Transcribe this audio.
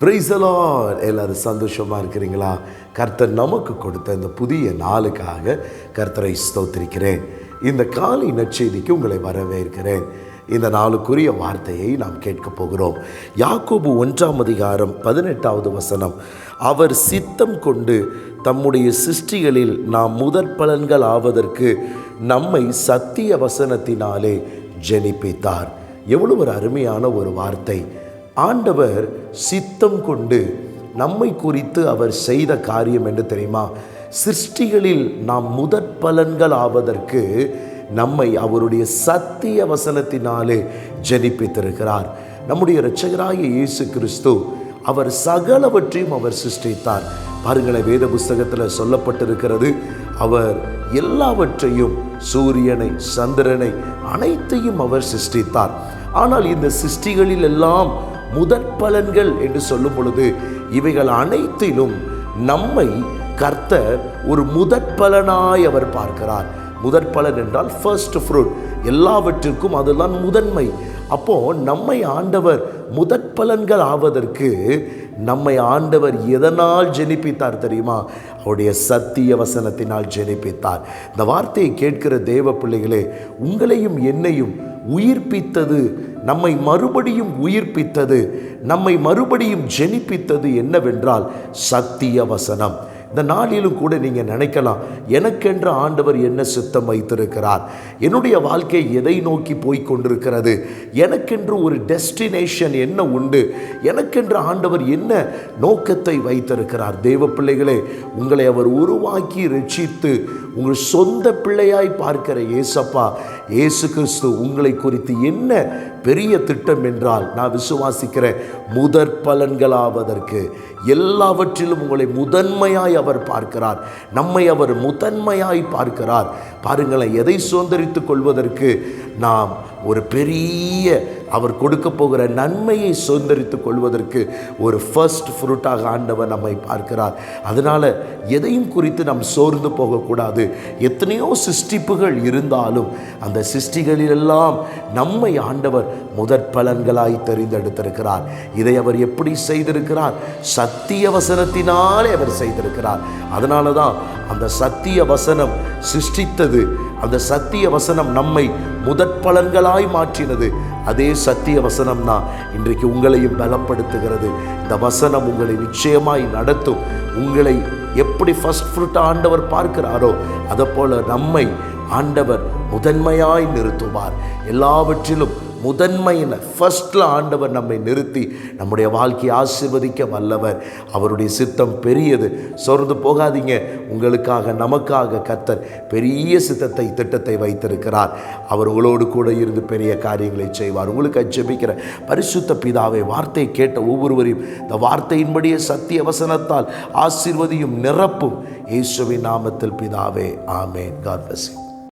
பிரைசலான் எல்லாரும் சந்தோஷமாக இருக்கிறீங்களா? கர்த்தர் நமக்கு கொடுத்த இந்த புதிய நாளுக்காக கர்த்தரை ஸ்தோத்திரிக்கிறேன். இந்த காலை நற்செய்திக்கு உங்களை வரவேற்கிறேன். இந்த நாளுக்குரிய வார்த்தையை நாம் கேட்க போகிறோம். யாக்கோபு ஒன்றாம் அதிகாரம் பதினெட்டாவது வசனம். அவர் சித்தம் கொண்டு தம்முடைய சிருஷ்டிகளில் நாம் முதற் பலன்கள் ஆவதற்கு நம்மை சத்திய வசனத்தினாலே ஜெனிப்பித்தார். எவ்வளவு ஒரு அருமையான ஒரு வார்த்தை. ஆண்டவர் சித்தம் கொண்டு நம்மை குறித்து அவர் செய்த காரியம் என்று தெரியுமா? சிருஷ்டிகளில் நாம் முதற் பலன்கள் ஆவதற்கு நம்மை அவருடைய சத்திய வசனத்தினாலே ஜனிப்பித்திருக்கிறார். நம்முடைய இரட்சகராகிய இயேசு கிறிஸ்து அவர் சகலவற்றையும் அவர் சிருஷ்டித்தார். பாருங்களேன் வேத புஸ்தகத்தில் சொல்லப்பட்டிருக்கிறது அவர் எல்லாவற்றையும் சூரியனை சந்திரனை அனைத்தையும் அவர் சிருஷ்டித்தார். ஆனால் இந்த சிருஷ்டிகளில் எல்லாம் முதற் பலன்கள் என்று சொல்லும் பொழுது இவைகள் அனைத்திலும் நம்மை கர்த்தர் ஒரு முதற் பலனாய் அவர் பார்க்கிறார். முதற் பலன் என்றால் ஃபர்ஸ்ட் ஃப்ரூட் எல்லாவற்றிற்கும் அதுதான் முதன்மை. அப்போ நம்மை ஆண்டவர் முதற் பலன்கள் ஆவதற்கு நம்மை ஆண்டவர் எதனால் ஜெனிப்பித்தார் தெரியுமா? அவருடைய சத்திய வசனத்தினால் ஜெனிப்பித்தார். இந்த வார்த்தையை கேட்கிற தேவ பிள்ளைகளே உங்களையும் என்னையும் உயிர்ப்பித்தது நம்மை மறுபடியும் உயிர்ப்பித்தது நம்மை மறுபடியும் ஜெனிப்பித்தது என்னவென்றால் சத்திய வசனம் இந்த நாளிலும் கூட நீங்கள் நினைக்கலாம் எனக்கென்ற ஆண்டவர் என்ன சித்தம் வைத்திருக்கிறார்? என்னுடைய வாழ்க்கை எதை நோக்கி போய் கொண்டிருக்கிறது எனக்கென்று ஒரு டெஸ்டினேஷன் என்ன உண்டு? எனக்கென்று ஆண்டவர் என்ன நோக்கத்தை வைத்திருக்கிறார்? தெய்வ பிள்ளைகளே உங்களை அவர் உருவாக்கி ரட்சித்து உங்கள் சொந்த பிள்ளையாய் பார்க்கிற ஏசப்பா இயேசு கிறிஸ்து உங்களை குறித்து என்ன பெரிய திட்டம் என்றால் நான் விசுவாசிக்கிறேன் முதற் பலன்களாவதற்கு. எல்லாவற்றிலும் உங்களை முதன்மையாய் அவர் பார்க்கிறார். நம்மை அவர் முதன்மையாய் பார்க்கிறார். பாருங்களேன் எதை சுதந்திரித்துக் கொள்வதற்கு நாம் ஒரு பெரிய அவர் கொடுக்க போகிற நன்மையை சுதந்திரித்துக் கொள்வதற்கு ஒரு ஃபர்ஸ்ட் ஃப்ரூட்டாக ஆண்டவர் நம்மை பார்க்கிறார். அதனால் எதையும் குறித்து நாம் சோர்ந்து போகக்கூடாது. எத்தனையோ சிருஷ்டிப்புகள் இருந்தாலும் அந்த சிருஷ்டிகளிலெல்லாம் நம்மை ஆண்டவர் முதற் பலன்களாய் தெரிந்தெடுத்திருக்கிறார். இதை அவர் எப்படி செய்திருக்கிறார்? சத்திய வசனத்தினாலே அவர் செய்திருக்கிறார். அதனால தான் அந்த சத்திய வசனம் சிருஷ்டித்தது. அந்த சத்திய வசனம் நம்மை முதற் பலன்களாய் மாற்றினது. அதே சத்திய வசனம் தான் இன்றைக்கு உங்களையும் பலப்படுத்துகிறது இந்த வசனம் உங்களை நிச்சயமாய் நடத்தும். உங்களை எப்படி ஃபர்ஸ்ட் ஃபுட் ஆண்டவர் பார்க்கிறாரோ அதை போல நம்மை ஆண்டவர் முதன்மையாய் நிறுத்துவார். எல்லாவற்றிலும் முதன்மையில் ஃபஸ்ட்டில் ஆண்டவர் நம்மை நிறுத்தி நம்முடைய வாழ்க்கையை ஆசிர்வதிக்க வல்லவர். அவருடைய சித்தம் பெரியது. சொர்ந்து போகாதீங்க. உங்களுக்காக நமக்காக கத்தர் பெரிய சித்தத்தை திட்டத்தை வைத்திருக்கிறார். அவர் உங்களோடு கூட இருந்து பெரிய காரியங்களை செய்வார். உங்களுக்கு அச்சபிக்கிற பரிசுத்த பிதாவை வார்த்தை கேட்ட ஒவ்வொருவரையும் இந்த வார்த்தையின்படியே சத்திய வசனத்தால் ஆசிர்வதியும் நிரப்பும். இயேசுவின் நாமத்தில் பிதாவே ஆமேன். God plus.